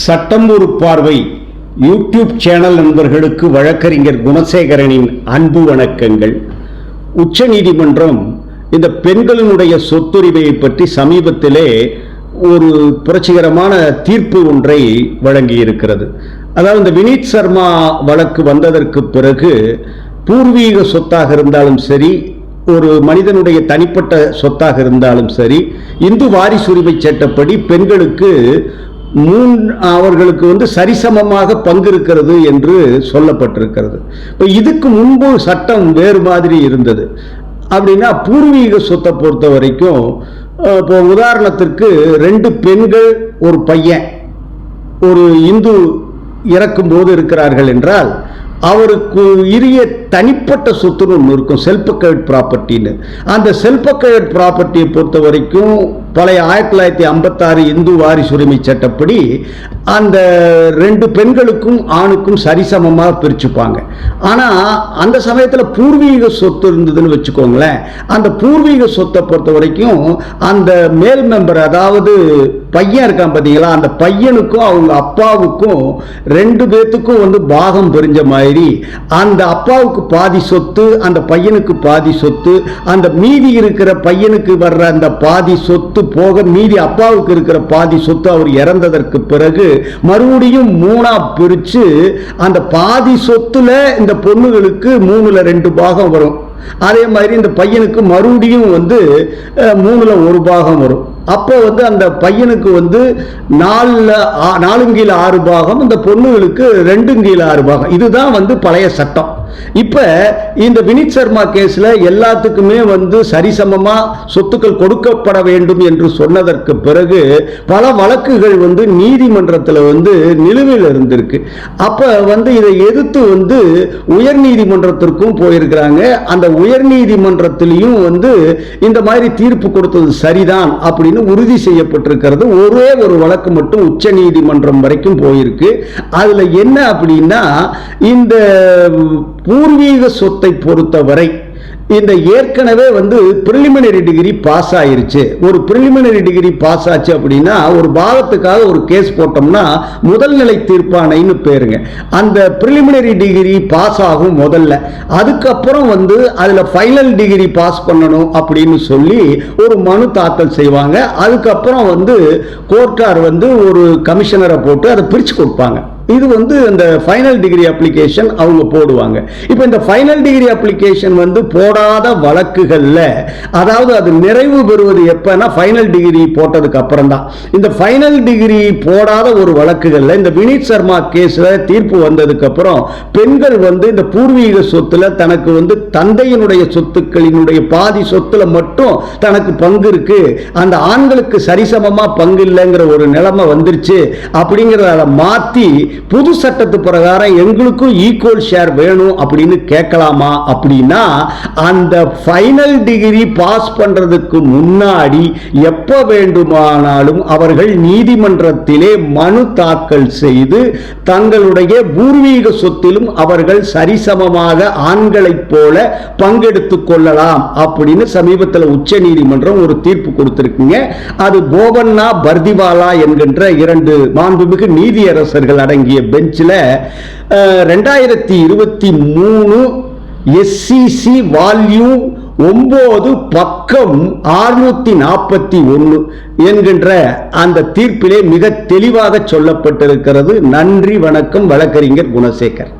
சட்டம் ஒரு பார்வை யூடியூப் சேனல் நண்பர்களுக்கு வழக்கறிஞர் குணசேகரனின் அன்பு வணக்கங்கள். உச்சநீதிமன்றம் இந்த பெண்களினுடைய சொத்துரிமையை பற்றி சமீபத்திலே ஒரு புரட்சிகரமான தீர்ப்பு ஒன்றை வழங்கியிருக்கிறது. அதாவது இந்த வினீத் சர்மா வழக்கு வந்ததற்கு பிறகு பூர்வீக சொத்தாக இருந்தாலும் சரி ஒரு மனிதனுடைய தனிப்பட்ட சொத்தாக இருந்தாலும் சரி இந்து வாரிசுரிமை சட்டப்படி பெண்களுக்கு மூன் அவர்களுக்கு வந்து சரிசமமாக பங்கு இருக்கிறது என்று சொல்லப்பட்டிருக்கிறது. இப்போ இதுக்கு முன்பு சட்டம் வேறு மாதிரி இருந்தது. அப்படின்னா பூர்வீக சொத்தை பொறுத்த வரைக்கும் இப்போ உதாரணத்திற்கு ரெண்டு பெண்கள் ஒரு பையன் ஒரு இந்து இறக்கும்போது இருக்கிறார்கள் என்றால் அவருக்கு இரிய தனிப்பட்ட சொத்துன்னு ஒன்று இருக்கும் செல்பக்கேட் ப்ராப்பர்ட்டின்னு அந்த செல்பக்கேட் ப்ராப்பர்ட்டியை பொறுத்த வரைக்கும் பழைய ஆயிரத்தி தொள்ளாயிரத்தி ஐம்பத்தாறு இந்து வாரிசுரிமை சட்டப்படி அந்த ரெண்டு பெண்களுக்கும் ஆணுக்கும் சரிசமமாக பிரிச்சுப்பாங்க. ஆனால் அந்த சமயத்தில் பூர்வீக சொத்து இருந்ததுன்னு வச்சுக்கோங்களேன். அந்த பூர்வீக சொத்தை பொறுத்த வரைக்கும் அந்த மேல் மெம்பர் அதாவது பையன் இருக்கான் பார்த்தீங்களா அந்த பையனுக்கும் அவங்க அப்பாவுக்கும் ரெண்டு பேத்துக்கும் வந்து பாகம் பிரிஞ்ச மாதிரி அந்த அப்பாவுக்கு பாதி சொத்து அந்த பையனுக்கு பாதி சொத்து அந்த மீதி இருக்கிற பையனுக்கு வர்ற அந்த பாதி சொத்து போக மீதி அப்பாவுக்கு இருக்கிற பாதி சொத்து அவர் இறந்ததற்கு பிறகு மறுபடியும் மூணா பிரிச்சு அந்த பாதி சொத்துல இந்த பொண்ணுகளுக்கு மூணுல ரெண்டு பாகம் வரும். அதே மாதிரி இந்த பையனுக்கு மறுபடியும் வந்து மூணுல ஒரு பாகம் வரும். அப்போ வந்து அந்த பையனுக்கு வந்து நாலில் ஆ- நாலுங்கீழ ஆறு பாகம் இந்த பொண்ணுகளுக்கு ரெண்டுங்கீழ ஆறு பாகம். இதுதான் வந்து பழைய சட்டம். இப்போ இந்த வினித் சர்மா கேஸில் எல்லாத்துக்குமே வந்து சரிசமமாக சொத்துக்கள் கொடுக்கப்பட வேண்டும் என்று சொன்னதற்கு பிறகு பல வழக்குகள் வந்து நீதிமன்றத்தில் வந்து நிலுவையில் இருந்திருக்கு. அப்போ வந்து இதை எதிர்த்து வந்து உயர் நீதிமன்றத்திற்கும் போயிருக்கிறாங்க. அந்த உயர் நீதிமன்றத்திலையும் வந்து இந்த மாதிரி தீர்ப்பு கொடுத்தது சரிதான் அப்படின்னு உறுதி செய்யப்பட்டிருக்கிறது. ஒரே ஒரு வழக்கு மட்டும் உச்ச நீதிமன்றம் வரைக்கும் போயிருக்கு. அதில் என்ன அப்படின்னா இந்த பூர்வீக சொத்தை பொறுத்தவரை இந்த ஏற்கனவே வந்து பிரிலிமினரி டிகிரி பாஸ் ஆயிருச்சு. ஒரு பிரிலிமினரி டிகிரி பாஸ் ஆச்சு அப்படின்னா ஒரு பாகத்துக்காக ஒரு கேஸ் போட்டோம்னா முதல் நிலை தீர்ப்பானைன்னு பேருங்க. அந்த பிரிலிமினரி டிகிரி பாஸ் ஆகும் முதல்ல. அதுக்கப்புறம் வந்து அதில் ஃபைனல் டிகிரி பாஸ் பண்ணணும் அப்படின்னு சொல்லி ஒரு மனு தாக்கல் செய்வாங்க. அதுக்கப்புறம் வந்து கோர்ட்டார் வந்து ஒரு கமிஷனரை போட்டு அதை பிரித்து கொடுப்பாங்க. இது வந்து இந்த ஃபைனல் டிகிரி அப்ளிகேஷன் அவங்க போடுவாங்க. இப்போ இந்த ஃபைனல் டிகிரி அப்ளிகேஷன் வந்து போடாத வழக்குகளில் அதாவது அது நிறைவு பெறுவது எப்போனா ஃபைனல் டிகிரி போட்டதுக்கு அப்புறம் தான் இந்த ஃபைனல் டிகிரி போடாத ஒரு வழக்குகளில் இந்த வினீத் சர்மா கேஸில் தீர்ப்பு வந்ததுக்கப்புறம் பெண்கள் வந்து இந்த பூர்வீக சொத்துல தனக்கு வந்து தந்தையினுடைய சொத்துக்களினுடைய பாதி சொத்துல மட்டும் தனக்கு பங்கு இருக்கு. அந்த ஆண்களுக்கு சரிசமமாக பங்கு இல்லைங்கிற ஒரு நிலைமை வந்துருச்சு. அப்படிங்கிறத மாற்றி புது சட்டத்து பிரகாரம் எங்களுக்கும் ஈக்குவல் ஷேர் வேணும் அப்படின்னு கேட்கலாமா? அப்படின்னா அந்த ஃபைனல் டிகிரி பாஸ் பண்றதுக்கு முன்னாடி எப்ப வேண்டுமானாலும் அவர்கள் நீதிமன்றத்திலே மனு தாக்கல் செய்து தங்களுடைய பூர்வீக சொத்திலும் அவர்கள் சரிசமமாக ஆண்களைப் போல பங்கெடுத்து கொள்ளலாம் அப்படின்னு சமீபத்தில் உச்ச நீதிமன்றம் ஒரு தீர்ப்பு கொடுத்திருக்குங்க. அது போபண்ணா பர்திவாலா என்கின்ற இரண்டு மாண்புமிகு நீதியரசர்கள் அடங்கிய பெஞ்சில் ரெண்டாயிரத்தி இருபத்தி மூணு எஸ்சிசி வால்யூம் ஒன்பது பக்கம் ஆறுநூத்தி நாற்பத்தி ஒன்று என்கின்ற அந்த தீர்ப்பிலே மிக தெளிவாக சொல்லப்பட்டிருக்கிறது. நன்றி வணக்கம் வழக்கறிஞர் குணசேகர்.